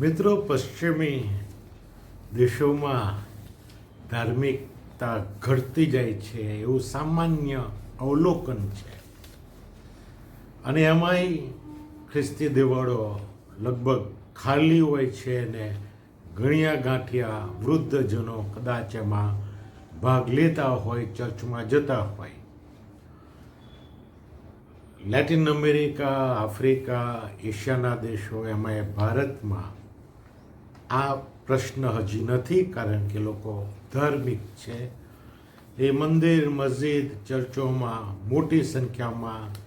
મિત્રો, પશ્ચિમી દેશોમાં ધાર્મિકતા ઘટતી જાય છે, એવું સામાન્ય અવલોકન છે. અને એમાંય ખ્રિસ્તી દેવાળો લગભગ ખાલી હોય છે ને ગણ્યા ગાંઠિયા વૃદ્ધજનો કદાચ એમાં ભાગ લેતા હોય, ચર્ચમાં જતા હોય. લેટિન અમેરિકા, આફ્રિકા, એશિયાના દેશો એમાં ભારતમાં આ પ્રશ્ન હજી નથી, કારણ કે લોકો ધાર્મિક છે. એ મંદિર, મસ્જિદ, ચર્ચોમાં મોટી સંખ્યામાં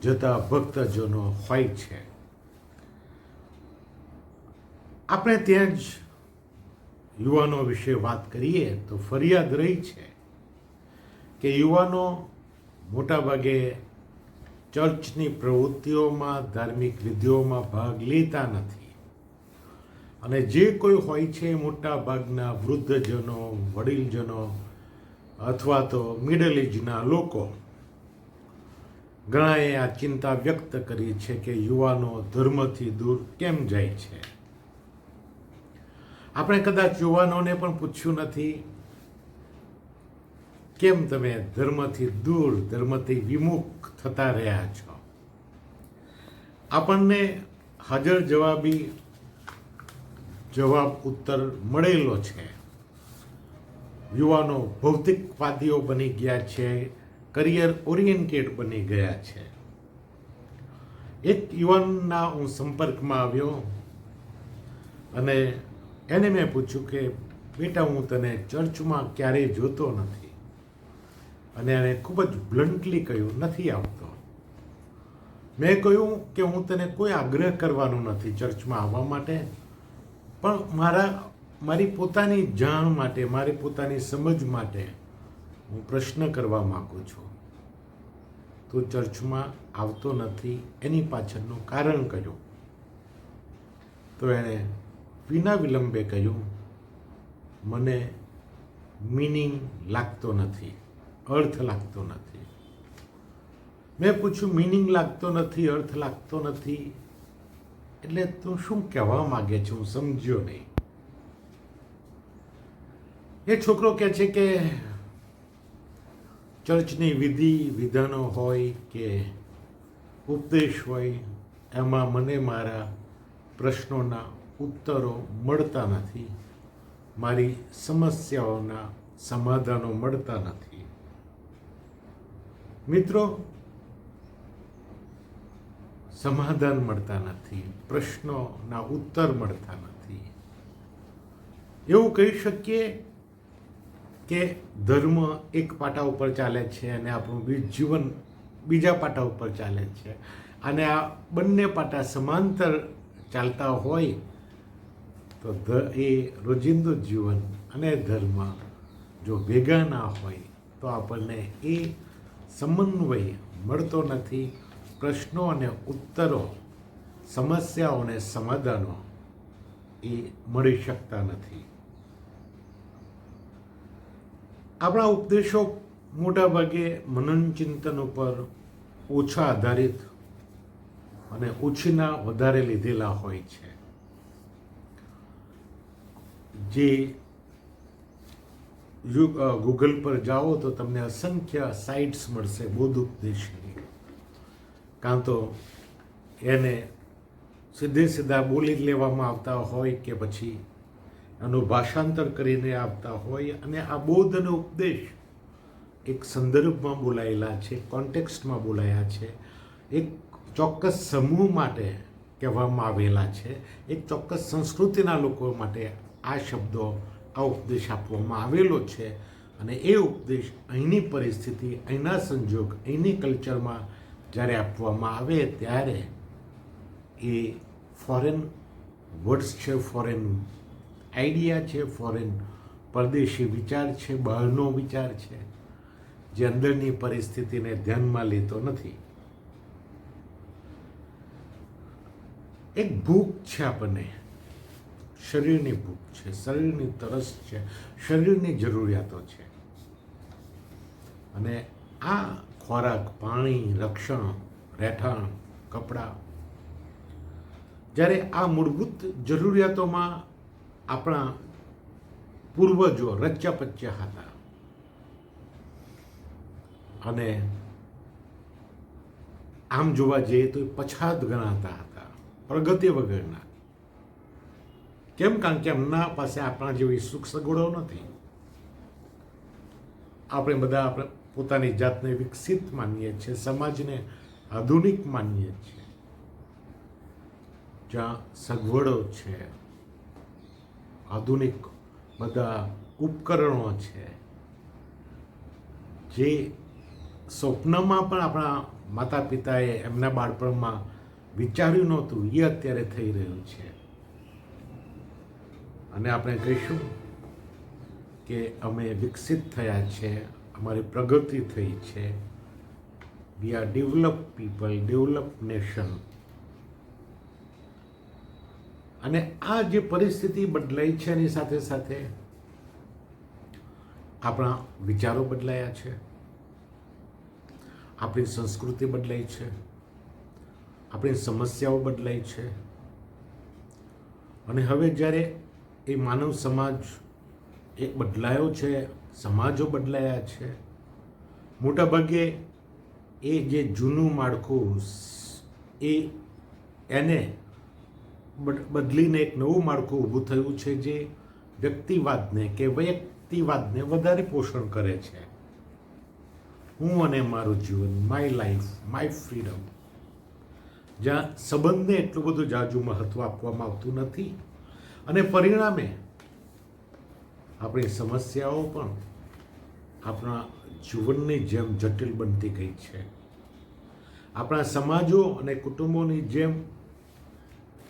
જતા ભક્તજનો હોય છે. આપણે ત્યાં જ યુવાનો વિશે વાત કરીએ તો ફરિયાદ રહી છે કે યુવાનો મોટાભાગે ચર્ચની પ્રવૃત્તિઓમાં, ધાર્મિક વિધિઓમાં ભાગ લેતા નથી. અને જે કોઈ હોય છે મોટા ભાગના વૃદ્ધજનો, વડીલજનો અથવા તો મિડલ એજના લોકો, ઘણાએ આ ચિંતા વ્યક્ત કરી છે કે યુવાનો ધર્મથી દૂર કેમ જાય છે. આપણે કદાચ યુવાનોને પણ પૂછ્યું નથી, કેમ તમે ધર્મથી દૂર, ધર્મથી વિમુખ થતા રહ્યા છો? આપણને હાજર જવાબી જવાબ ઉત્તર મળેલો છે. યુવાનો ભૌતિકવાદીઓ બની ગયા છે કરિયર ઓરિએન્ટેડ બની ગયા છે. એક યુવાનના હું સંપર્કમાં આવ્યો અને એને મેં પૂછ્યું કે, બેટા, હું તને ચર્ચમાં ક્યારેય જોતો નથી. અને એણે ખૂબ જ બ્લન્ટલી કહ્યું, નથી આવતો. મેં કહ્યું કે, હું તને કોઈ આગ્રહ કરવાનો નથી ચર્ચમાં આવવા માટે. પણ મારા, મારી પોતાની જાણ માટે, મારી પોતાની સમજ માટે હું પ્રશ્ન કરવા માગું છું. તું ચર્ચમાં આવતો નથી એની પાછળનું કારણ કહ્યું તો એણે વિના વિલંબે કહ્યું, મને મિનિંગ લાગતો નથી, અર્થ લાગતો નથી. મેં પૂછ્યું મિનિંગ લાગતો નથી, અર્થ લાગતો નથી? એટલે તું શું કહેવા માગે છે? હું સમજ્યો નહીં. એ છોકરો કહે છે કે ચર્ચની વિધિ વિધાનો હોય કે ઉપદેશ હોય, એમાં મને મારા પ્રશ્નોના ઉત્તરો મળતા નથી, મારી સમસ્યાઓના સમાધાનો મળતા નથી. મિત્રો સમાધાન મળતા નથી, પ્રશ્નોના ઉત્તર મળતા નથી. એવું કહી શકીએ કે ધર્મ એક પાટા ઉપર ચાલે છે અને આપણું જીવન બીજા પાટા ઉપર ચાલે છે. અને આ બંને પાટા સમાંતર ચાલતા હોય તો એ રોજિંદુ જીવન અને ધર્મ જો ભેગા ના હોય તો આપણને એ સમન્વય મળતો નથી પ્રશ્નો અને ઉત્તરો સમસ્યાઓને સમાધાનો એ મળી શકતા નથી. આપણા ઉપદેશો મોટાભાગે મનન ચિંતન ઉપર ઓછા આધારિત અને ઓછીના વધારે લીધેલા હોય છે. જે યુગ ગૂગલ પર જાઓ તો તમને અસંખ્ય સાઇટ્સ મળશે, બૌદ્ધ ઉપદેશની. કાં તો એને સીધે સીધા બોલી લેવામાં આવતા હોય કે પછી એનું ભાષાંતર કરીને આપતા હોય અને આ બોધ અને ઉપદેશ એક સંદર્ભમાં બોલાયેલા છે કોન્ટેક્સ્ટમાં બોલાયા છે, એક ચોક્કસ સમૂહ માટે કહેવામાં આવેલા છે, એક ચોક્કસ સંસ્કૃતિના લોકો માટે આ શબ્દો, આ ઉપદેશ આપવામાં આવેલો છે અને એ ઉપદેશ અહીંની પરિસ્થિતિ, અહીંના સંજોગ, અહીંની કલ્ચરમાં જ્યારે આપવામાં આવે ત્યારે એ ફોરેન વર્ડ્સ છે ફોરેન આઈડિયા છે ફોરેન પરદેશી વિચાર છે, બહારનો વિચાર છે, જે અંદરની પરિસ્થિતિને ધ્યાનમાં લેતો નથી. એક ભૂખ છે આપણને. શરીરની ભૂખ છે, શરીરની તરસ છે, શરીરની જરૂરિયાતો છે. અને આ ખોરાક, પાણી રક્ષણ રહેઠાણ, કપડાં. જ્યારે આ મૂળભૂત જરૂરિયાતોમાં આપણા પૂર્વજો રચ્યા પચ્યા હતા. અને આમ જોવા જઈએ તો પછાત ગણાતા હતા, પ્રગતિ વગરના. કેમ કારણ કે એમના પાસે આપણા જેવી સુખ સગવડો નથી. આપણે બધા આપણે પોતાની જાતને વિકસિત માનીએ છીએ, સમાજને આધુનિક માનીએ છીએ. જ્યાં સગવડો છે, આધુનિક બધા ઉપકરણો છે, જે સ્વપ્નમાં પણ આપણા માતા પિતાએ એમના બાળપણમાં વિચાર્યું નહોતું એ અત્યારે થઈ રહ્યું છે. અને આપણે કહીશું કે અમે વિકસિત થયા છે. અમારી પ્રગતિ થઈ છે. We are develop people develop nation અને આ જે પરિસ્થિતિ બદલાઈ છે એની સાથે સાથે આપણા વિચારો બદલાયા છે. આપણી સંસ્કૃતિ બદલાઈ છે. આપણી સમસ્યાઓ બદલાઈ છે. અને હવે જ્યારે એ માનવ સમાજ એ બદલાયો છે સમાજો બદલાયા છે. મોટાભાગે એ જે જૂનું માળખું એ એને બદલીને એક નવું માળખું ઊભું થયું છે જે વ્યક્તિવાદને કે વ્યક્તિવાદને વધારે પોષણ કરે છે. હું અને મારું જીવન માય લાઈફ માય ફ્રીડમ જ્યાં સંબંધને એટલું બધું જાજુ મહત્વ આપવામાં આવતું નથી અને પરિણામે આપણી સમસ્યાઓ પણ આપણા જીવનની જેમ જટિલ બનતી ગઈ છે. આપણા સમાજો અને કુટુંબોની જેમ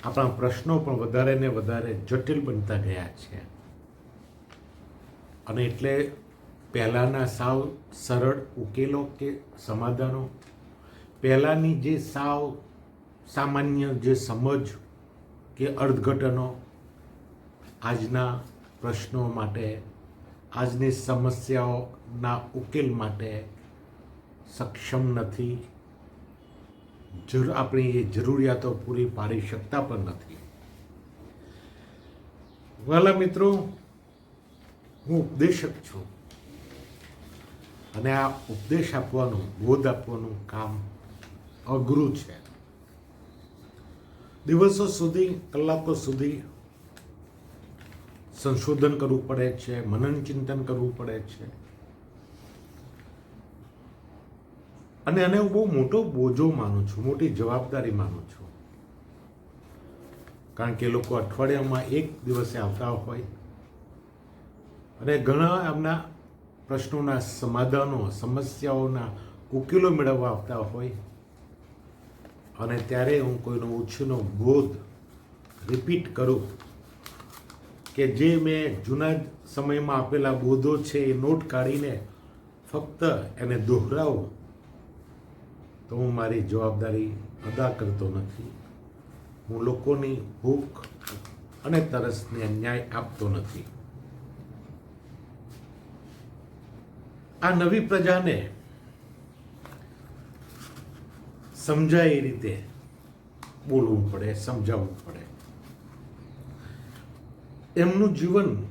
આપણા પ્રશ્નો પણ વધારે ને વધારે જટિલ બનતા ગયા છે. અને એટલે પહેલાંના સાવ સરળ ઉકેલો કે સમાધાનો, પહેલાંની જે સાવ સામાન્ય જે સમજ કે અર્થઘટનો, આજના પ્રશ્નો માટે, આજની સમસ્યાઓના ઉકેલ માટે સક્ષમ નથી. જરૂર આપણી એ જરૂરિયાતો પૂરી પાડી શકતા પણ નથી. વાલા મિત્રો, હું ઉપદેશક છું. અને આ ઉપદેશ આપવાનું, બોધ આપવાનું કામ અઘરું છે. દિવસો સુધી, કલાકો સુધી સંશોધન કરવું પડે છે, મનન ચિંતન કરવું પડે છે. અને આને હું બહુ મોટો બોજો માનું છું, મોટી જવાબદારી માનું છું. કારણ કે લોકો અઠવાડિયામાં એક દિવસે આવતા હોય. અને ઘણા એમના પ્રશ્નોના સમાધાનો, સમસ્યાઓના ઉકેલો મેળવવા આવતા હોય. અને ત્યારે હું કોઈનો ઓછીનો બોધ રિપીટ કરું. કે જે મેં જૂના સમયમાં આપેલા બોધો છે એ નોટ કાઢીને ફક્ત એને દોહરાવું, તો હું મારી જવાબદારી અદા કરતો નથી. હું લોકોની ભૂખ અને તરસને ન્યાય આપતો નથી. આ નવી પ્રજાને સમજાય એ રીતે બોલવું પડે, સમજાવવું પડે. એમનું જીવન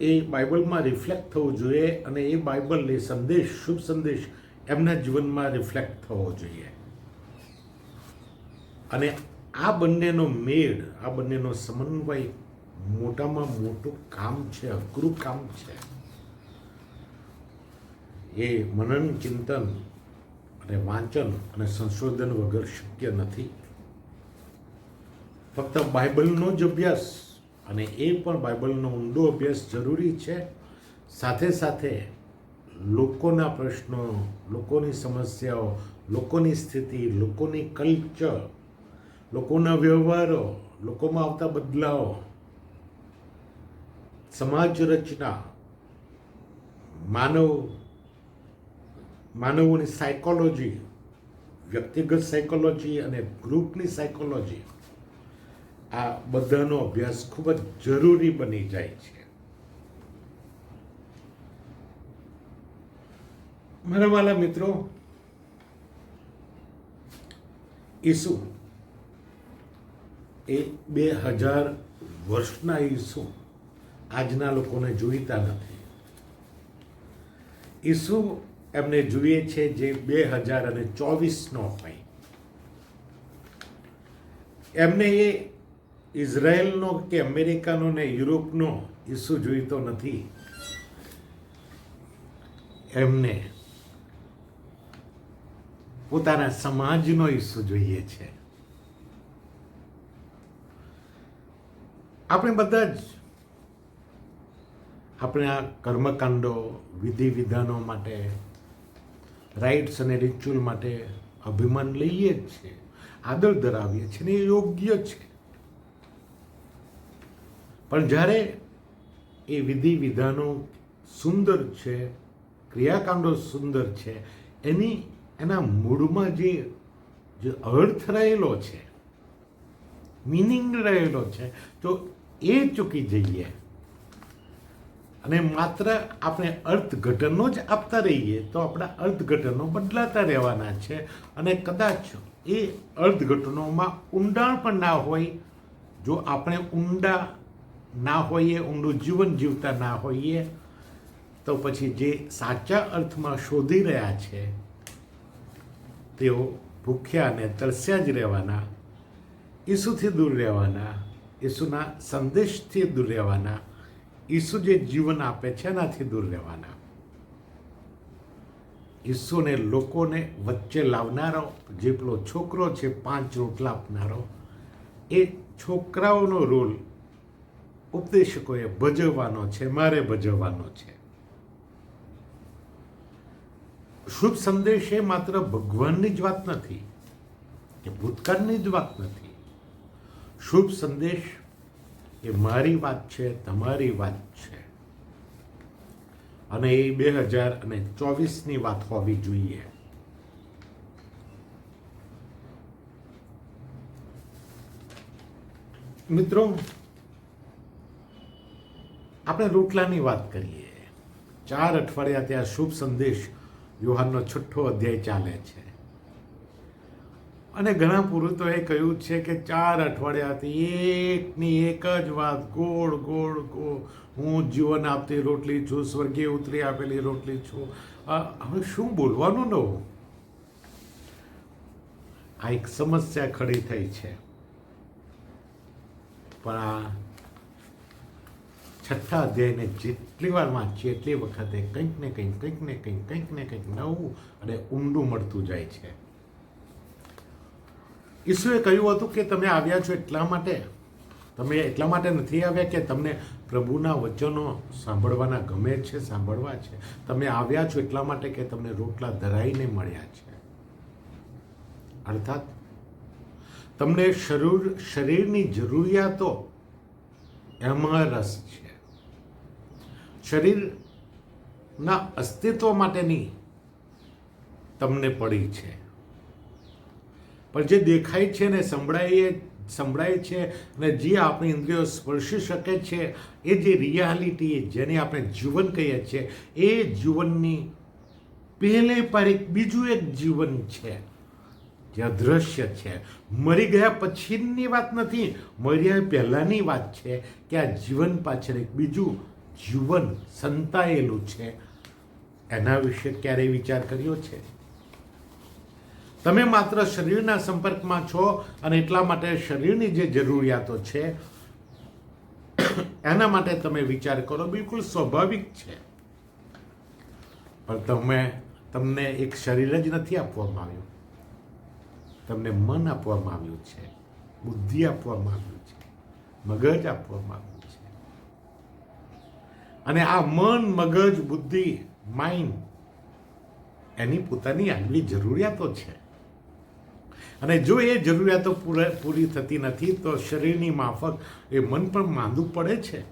એ બાઇબલમાં રિફ્લેક્ટ થવું જોઈએ અને એ બાઇબલ એ સંદેશ, શુભ સંદેશ એમના જીવનમાં રિફ્લેક્ટ થવો જોઈએ. અને આ બંનેનો મેળ, આ બંનેનો સમન્વય મોટામાં મોટું કામ છે, અઘરું કામ છે. એ મનન, ચિંતન અને વાંચન અને સંશોધન વગર શક્ય નથી. ફક્ત બાઇબલનો જ અભ્યાસ અને એ પણ બાઇબલનો ઊંડો અભ્યાસ જરૂરી છે. સાથે સાથે લોકોના પ્રશ્નો, લોકોની સમસ્યાઓ, લોકોની સ્થિતિ, લોકોની કલ્ચર, લોકોના વ્યવહારો, લોકોમાં આવતા બદલાવો, સમાજ રચના, માનવ, માનવોની સાયકોલોજી વ્યક્તિગત સાયકોલોજી અને ગ્રુપની સાયકોલોજી આ બધાનો અભ્યાસ ખૂબ જ જરૂરી બની જાય છે. મારા વાલા મિત્રો, ઈસુ એ બે હજાર વર્ષના ઈસુ આજના લોકોને જોઈતા નથી. ઈસુ એમને જોઈએ છે જે બે હજાર અને ચોવીસનો હોય. એમને એ ઇઝરાયલનો કે અમેરિકાનો ને યુરોપનો ઇસ્યુ જોઈતો નથી. એમને પોતાના સમાજનો ઇસ્યુ જોઈએ છે. આપણે બધા જ આપણે આ કર્મકાંડો વિધિ વિધાનો માટે, રાઇટ્સ અને રિચ્યુઅલ માટે અભિમાન લઈએ જ છે. આદર ધરાવીએ છીએ ને એ યોગ્ય છે. પણ જ્યારે એ વિધિ વિધાનો સુંદર છે, ક્રિયાકાંડો સુંદર છે, એની, એના મૂળમાં જે જે અર્થ રહેલો છે મિનિંગ રહેલો છે, તો એ ચૂકી જઈએ. અને માત્ર આપણે અર્થઘટનો જ આપતા રહીએ, તો આપણા અર્થઘટનો બદલાતા રહેવાના છે. અને કદાચ એ અર્થઘટનોમાં ઊંડાણ પણ ના હોય, જો આપણે ઊંડા ના હોઈએ, ઊંડું જીવન જીવતા ના હોઈએ, તો પછી જે સાચા અર્થમાં શોધી રહ્યા છે, તેઓ ભૂખ્યા અને તરસ્યા જ રહેવાના, ઈસુથી દૂર રહેવાના, ઈસુના સંદેશથી દૂર રહેવાના, ઈસુ જે જીવન આપે છે એનાથી દૂર રહેવાના. ઈસુને લોકોને વચ્ચે લાવનારો, જેટલો છોકરો છે, પાંચ રોટલા આપનારો, એ છોકરાઓનો રોલ ઉપદેશકોએ ભજવવાનો છે, મારે ભજવવાનો છે. શુભ સંદેશ એ માત્ર ભગવાનની જ વાત નથી કે ભૂતકાળની જ વાત નથી. શુભ સંદેશ એ મારી વાત છે, તમારી વાત છે. અને એ બે હજાર અને ચોવીસની વાત હોવી જોઈએ. મિત્રો આપણે રોટલાની વાત કરીએ. ચાર અઠવાડિયા ત્યાં શુભ સંદેશ યુહાનનો છઠ્ઠો અધ્યાય ચાલે છે. અને ઘણા પુરુષોએ કહ્યું છે કે ચાર અઠવાડિયાથી એકની એક જ વાત, ગોળ ગોળ ગોળ. હું જીવન આપતી રોટલી છું, સ્વર્ગીય ઉતરી આપેલી રોટલી છું. હવે શું બોલવાનું નવું? આ એક સમસ્યા ખડી થઈ છે. પણ આ છઠ્ઠા અધ્યાયને જેટલી વાર વાંચીએ, એટલી વખતે કંઈક ને કંઈક કંઈક ને કંઈક કંઈક ને કંઈક નવું અને ઊંડું મળતું જાય છે. ઈસુએ કહ્યું હતું કે તમે આવ્યા છો એટલા માટે. તમે એટલા માટે નથી આવ્યા કે તમને પ્રભુના વચનો સાંભળવાના ગમે છે, સાંભળવા છે. તમે આવ્યા છો એટલા માટે કે તમને રોટલા ધરાઈને મળ્યા છે. અર્થાત, તમને શરીર, શરીરની જરૂરિયાતો એમાં રસ છે. શરીરના અસ્તિત્વ માટેની તમને પડી છે. પણ જે દેખાય છે ને સંભળાય સંભળાય છે અને જે આપણી ઇન્દ્રિયો સ્પર્શી શકે છે, એ જે રિયાલિટી જેને આપણે જીવન કહીએ છીએ, એ જીવનની પહેલે પર એક બીજું એક જીવન છે. જે અદૃશ્ય છે. મરી ગયા પછીની વાત નથી, મર્યા પહેલાંની વાત છે કે આ જીવન પાછળ એક બીજું જીવન સંતાયેલું છે. એના વિશે ક્યારેય વિચાર કર્યો છે? તમે માત્ર શરીરના સંપર્કમાં છો અને એટલા માટે શરીરની જે જરૂરિયાતો છે, એના માટે તમે વિચાર કરો, બિલકુલ સ્વાભાવિક છે. પણ તમે, તમને એક શરીર જ નથી આપવામાં આવ્યું. તમને મન આપવામાં આવ્યું છે. બુદ્ધિ આપવામાં આવ્યું છે. મગજ આપવામાં આવ્યું અને આ મન, મગજ, બુદ્ધિ માઇન્ડ એની પોતાની આગલી જરૂરિયાતો છે. અને જો એ જરૂરિયાતો પૂરા, પૂરી થતી નથી, તો શરીરની માફક એ મન પણ માંદું પડે છે.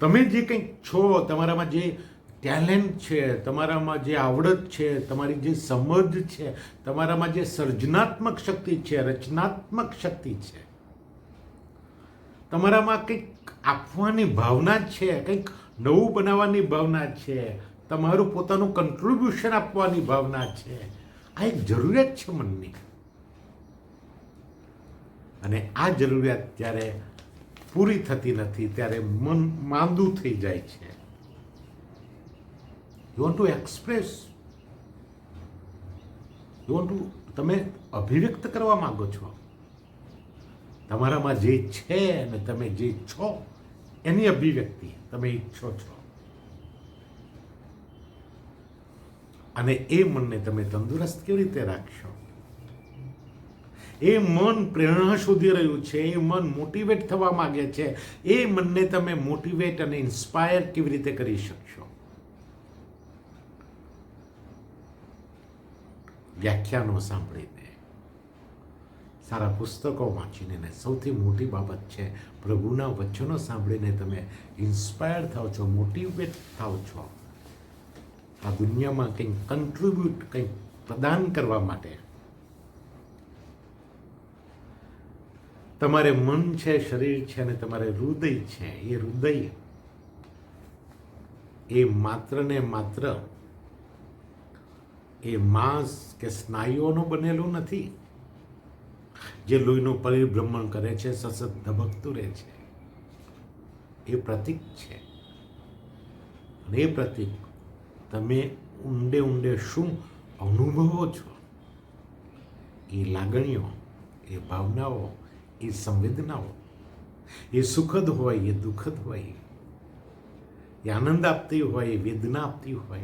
તમે જે કંઈક છો, તમારામાં જે ટેલેન્ટ છે, તમારામાં જે આવડત છે, તમારી જે સમજ છે, તમારામાં જે સર્જનાત્મક શક્તિ છે, રચનાત્મક શક્તિ છે, તમારામાં કંઈક આપવાની ભાવના છે, કંઈક નવું બનાવવાની ભાવના છે, તમારું પોતાનું કન્ટ્રીબ્યુશન આપવાની ભાવના છે. આ એક જરૂરિયાત છે મનની. અને આ જરૂરિયાત જ્યારે પૂરી થતી નથી, ત્યારે મન માંદું થઈ જાય છે. You want to express you want to તમે અભિવ્યક્ત કરવા માગો છો? તમારામાં જે છે અને તમે જે છો, એની અભિવ્યક્તિ, તમે ઈચ્છો છો. અને એ મનને તમે તંદુરસ્ત કેવી રીતે રાખશો? એ મન પ્રેરણા શોધી રહ્યું છે, એ મન મોટિવેટ થવા માગે છે, એ મનને તમે મોટિવેટ અને ઇન્સ્પાયર કેવી રીતે કરી શકશો? વ્યાખ્યાનો સાંભળીને. સારા પુસ્તકો વાંચીને ને સૌથી મોટી બાબત છે. પ્રભુના વચનો સાંભળીને તમે ઇન્સ્પાયર થાવ છો મોટિવેટ થાવ છો. આ દુનિયામાં કંઈક કન્ટ્રીબ્યુટ કંઈક પ્રદાન કરવા માટે. તમારે મન છે, શરીર છે અને તમારે હૃદય છે. એ હૃદય એ માત્ર ને માત્ર એ માંસ કે સ્નાયુઓનું બનેલું નથી. જે લોહીનું પરિભ્રમણ કરે છે, સતત ધબકતું રહે છે. એ પ્રતિક છે. અને એ પ્રતિક તમે ઊંડે ઊંડે શું અનુભવો છો? એ લાગણીઓ, એ ભાવનાઓ, એ સંવેદનાઓ, એ સુખદ હોય, એ દુઃખદ હોય, એ આનંદ આપતી હોય, એ વેદના આપતી હોય,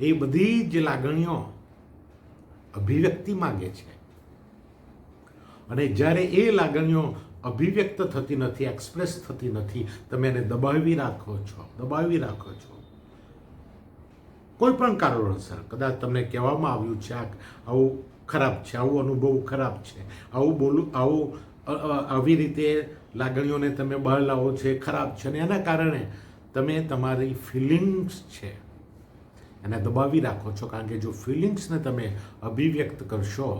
એ બધી જ લાગણીઓ અભિવ્યક્તિ માગે છે. અને જ્યારે એ લાગણીઓ અભિવ્યક્ત થતી નથી એક્સપ્રેસ થતી નથી, તમે એને દબાવી રાખો છો, દબાવી રાખો છો. કોઈ પણ કારણોસર, કદાચ તમને કહેવામાં આવ્યું છે, આ આવું ખરાબ છે, આવું અનુભવ ખરાબ છે, આવું બોલું, આવું આવી રીતે લાગણીઓને તમે બહાર લાવો છો, એ ખરાબ છે. અને એના કારણે તમે તમારી ફિલિંગ્સ છે, એને દબાવી રાખો છો. કારણ કે જો ફિલિંગ્સને તમે અભિવ્યક્ત કરશો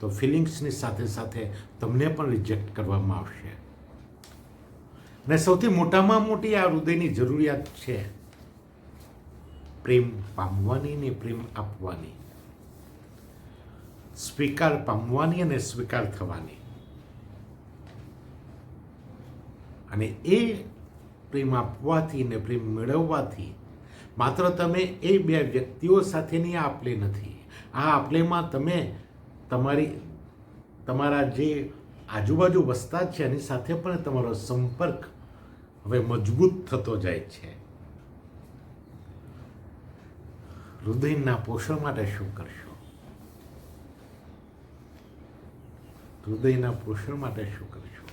તો ફિલિંગ્સની સાથે સાથે તમને પણ રિજેક્ટ કરવામાં આવશે. અને સૌથી મોટામાં મોટી આ હૃદયની જરૂરિયાત છે પ્રેમ પામવાની ને પ્રેમ આપવાની. સ્વીકાર પામવાની અને સ્વીકાર થવાની. અને એ પ્રેમ આપવાથી ને પ્રેમ મેળવવાથી માત્ર તમે એ બે વ્યક્તિઓ સાથેની આપલે નથી. આ આપલેમાં તમે તમારી, તમારા જે આજુબાજુ વસતા છે, એની સાથે પણ તમારો સંપર્ક હવે મજબૂત થતો જાય છે. હૃદયના પોષણ માટે શું કરશો? હૃદયના પોષણ માટે શું કરશો?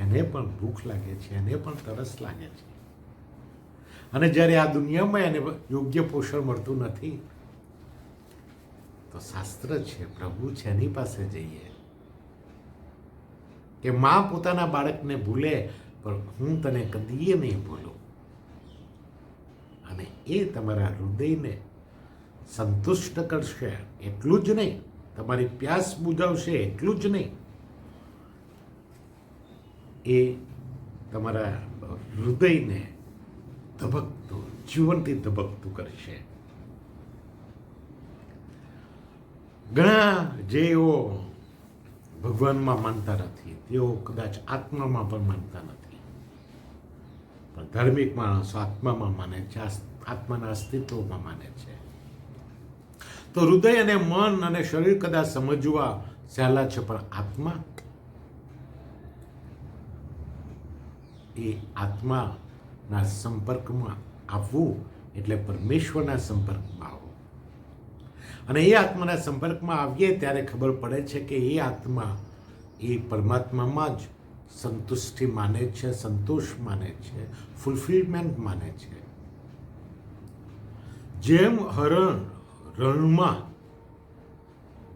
એને પણ ભૂખ લાગે છે, એને પણ તરસ લાગે છે. અને જ્યારે આ દુનિયામાં એને યોગ્ય પોષણ મળતું નથી તો શાસ્ત્ર છે, પ્રભુ છે, એની પાસે જઈએ. કે મા પોતાના બાળકને ભૂલે, પણ હું તને કદીએ નહીં ભૂલું. અને એ તમારા હૃદયને સંતુષ્ટ કરશે, એટલું જ નહીં. તમારી પ્યાસ બુજાવશે, એટલું જ નહીં. એ તમારા હૃદયને ધબકતું, જીવનથી ધબકતું કરશે. ઘણા જેઓ ભગવાનમાં માનતા નથી, તેઓ કદાચ આત્મામાં પણ માનતા નથી. પણ ધાર્મિક માણસો આત્મામાં માને છે આત્માના અસ્તિત્વમાં માને છે. તો હૃદય અને મન અને શરીર કદાચ સમજવા સહેલા છે, પણ આત્મા એ આત્માના સંપર્કમાં આવવું એટલે પરમેશ્વરના સંપર્કમાં આવવું. અને એ આત્માના સંપર્કમાં આવીએ ત્યારે ખબર પડે છે કે એ આત્મા એ પરમાત્મામાં જ સંતુષ્ટિ માને છે, સંતોષ માને છે ફૂલફિલમેન્ટ માને છે. જેમ હરણ રણમાં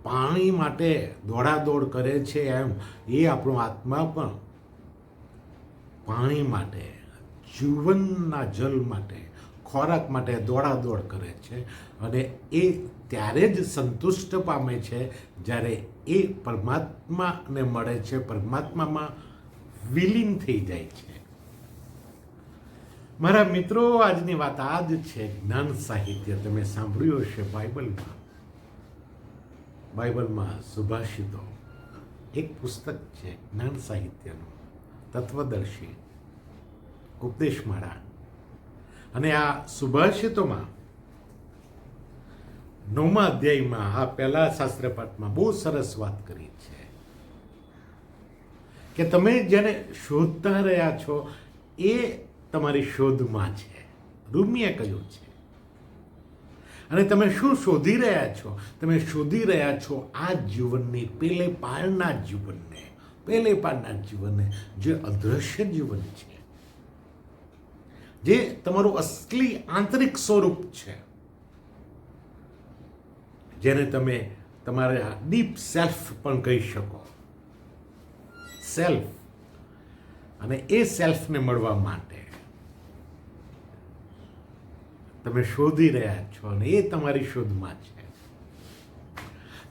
પાણી માટે દોડાદોડ કરે છે, એમ એ આપણો આત્મા પણ પાણી માટે, જીવનના જલ માટે, ખોરાક માટે દોડાદોડ કરે છે. અને એ ત્યારે જ સંતુષ્ટ પામે છે જ્યારે એ પરમાત્માને મળે છે, પરમાત્મામાં વિલીન થઈ જાય છે. મારા મિત્રો, આજની વાત આ જ છે, જ્ઞાન સાહિત્ય. તમે સાંભળ્યું હશે બાઇબલમાં. બાઇબલમાં સુભાષિતો એક પુસ્તક છે, જ્ઞાન સાહિત્યનું. તત્વદર્શી. ઉપદેશમાળા. અને આ સુભાષિતોમાં નવમા અધ્યાયમાં આ પહેલા શાસ્ત્રપાઠમાં બહુ સરસ વાત કરી છે કે તમે જેને શોધતા રહ્યા છો, એ તમારી શોધમાં છે. રૂમિયે કહ્યું છે. અને તમે શું શોધી રહ્યા છો? તમે શોધી રહ્યા છો આ જીવનની, પેલે પારના જીવનને, પેલે પારના જીવનને, જે અદ્રશ્ય જીવન છે, જે તમારું અસલી આંતરિક સ્વરૂપ છે. જેને તમે તમારે ડીપ સેલ્ફ પણ કહી શકો. સેલ્ફ અને એ સેલ્ફને મળવા માટે તમે શોધી રહ્યા છો અને એ તમારી શોધમાં છે.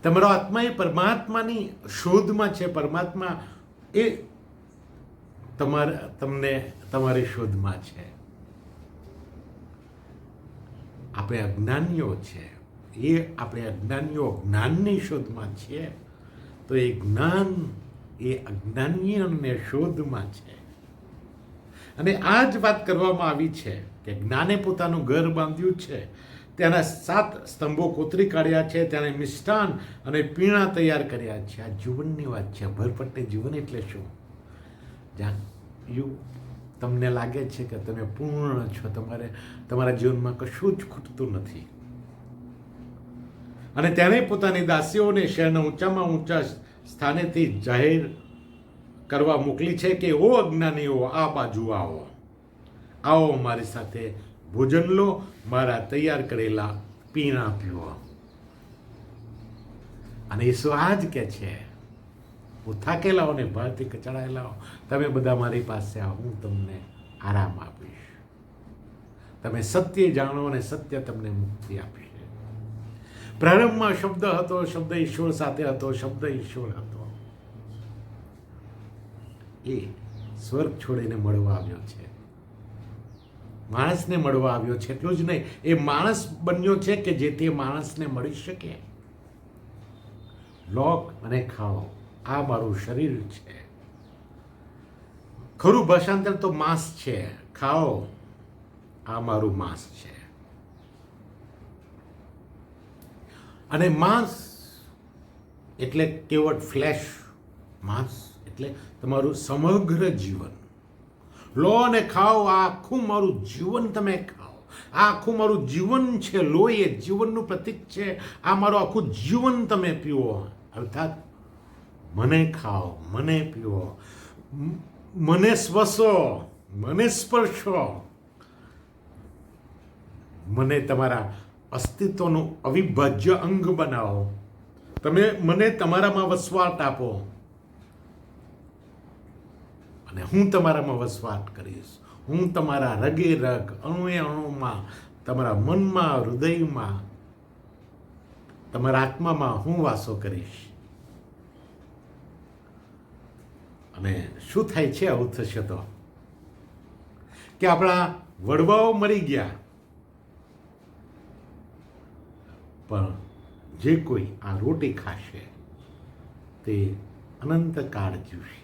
તમારો આત્મા એ પરમાત્માની શોધમાં છે. પરમાત્મા એ તમારા, તમને તમારી શોધમાં છે. આપણે અજ્ઞાનીઓ છે. એ આપણે અજ્ઞાનીઓ જ્ઞાનની શોધમાં છીએ, તો એ જ્ઞાન એ અજ્ઞાનીઓને શોધમાં છે. અને આ જ વાત કરવામાં આવી છે કે જ્ઞાને પોતાનું ઘર બાંધ્યું છે તેના સાત સ્તંભો કોતરી કાઢ્યા છે તેને મિષ્ટાન અને પીણા તૈયાર કર્યા છે. આ જીવનની વાત છે ભરપટ્ટે જીવન એટલે શું? જ્યાં યુ તમને લાગે છે કે તમે પૂર્ણ છો, તમારે, તમારા જીવનમાં કશું જ ખૂટતું નથી. અને તેને પોતાની દાસીઓને શહેરના ઊંચામાં ઊંચા સ્થાનેથી જાહેર કરવા મોકલી છે કે, ઓ અજ્ઞાનીઓ, આ બાજુ આવો. આવો મારી સાથે. ભોજન લો. મારા તૈયાર કરેલા પીણા પીવો. અને ઈસુ આ જ કે છે, હું થાકેલા હોને ભારથી કચડાયેલા હો તમે બધા મારી પાસે આવો. હું તમને આરામ આપીશ. તમે સત્ય જાણો અને સત્ય તમને મુક્તિ આપીશ. પ્રારંભમાં શબ્દ હતો, શબ્દ ઈશ્વર સાથે હતો, શબ્દ ઈશ્વર હતો. એ સ્વર્ગ છોડીને મળવા આવ્યો છે. માણસને મળવા આવ્યો છે, એટલું જ નહીં, એ માણસ બન્યો છે કે જેથી માણસને મળી શકે. લોક અને ખાઓ આ મારું શરીર છે. ખરું, ભાષાંતર તો માંસ છે. ખાઓ, આ મારું માંસ છે. અને માંસ એટલે કેવળ ફ્લેશ માંસ એટલે તમારું સમગ્ર જીવન. લો અને ખાઓ આ આખું મારું જીવન તમે ખાઓ. આ આખું મારું જીવન છે લો, એ જીવનનું પ્રતીક છે. આ મારું આખું જીવન તમે પીવો. અર્થાત મને ખાઓ, મને પીવો. મને સ્વસો, મને સ્પર્શો. મને તમારા અસ્તિત્વનું અવિભાજ્ય અંગ બનાવો. તમે મને તમારામાં વસવાટ આપો. અને હું તમારામાં વસવાટ કરીશ. હું તમારા રગે રગ, અણુએ અણુમાં, તમારા મનમાં, હૃદયમાં, તમારા આત્મામાં હું વાસો કરીશ. અને શું થાય છે? આવું થશે તો? કે આપણા વડવાઓ મરી ગયા. પણ જે કોઈ આ રોટી ખાશે તે અનંત કાળ જીવશે.